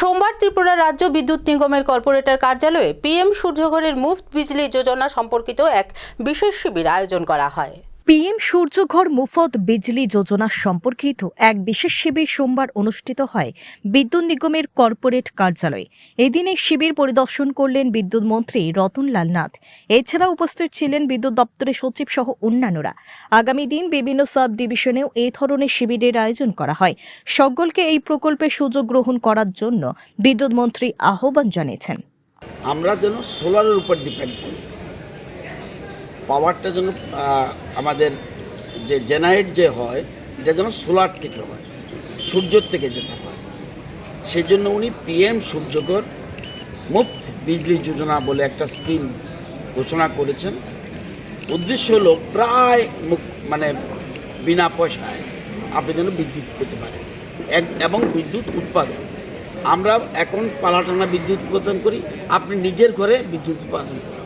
সোমবার ত্রিপুরা রাজ্য বিদ্যুৎ নিগমের কর্পোরেটর কার্যালয়ে পিএম সূর্যঘরের মুফত বিজলি যোজনা সম্পর্কিত এক বিশেষ শিবির আয়োজন করা হয়। পিএম সূর্যঘর মুফত বিজলি যোজনা সম্পর্কিত এক বিশেষ শিবির সোমবার অনুষ্ঠিত হয় বিদ্যুৎ নিগমের কর্পোরেট কার্যালয়ে। এদিন এই শিবির পরিদর্শন করলেন বিদ্যুৎ মন্ত্রী রতনলাল নাথ। এছাড়া উপস্থিত ছিলেন বিদ্যুৎ দপ্তরের সচিব সহ অন্যান্যরা। আগামী দিন বিভিন্ন সাব ডিভিশনেও এই ধরনের শিবিরের আয়োজন করা হয়। সকলকে এই প্রকল্পের সুযোগ গ্রহণ করার জন্য বিদ্যুৎ মন্ত্রী আহ্বান জানিয়েছেন। আমরা যেন সোলারের উপর ডিপেন্ড করি। পাওয়ারটা যেন আমাদের যে জেনারেট যে হয়, এটা যেন সোলার থেকে হয়, সূর্যর থেকে যেতে হয়। সেই জন্য উনি পিএম সূর্যকর মুফত বিজলি যোজনা বলে একটা স্কিম ঘোষণা করেছেন। উদ্দেশ্য হলো প্রায় মুক- মানে বিনা পয়সায় আপনি যেন বিদ্যুৎ পেতে পারেন। এক- এবং বিদ্যুৎ উৎপাদন। আমরা এখন পালাটানা বিদ্যুৎ উৎপাদন করি, আপনি নিজের ঘরে বিদ্যুৎ উৎপাদন করুন।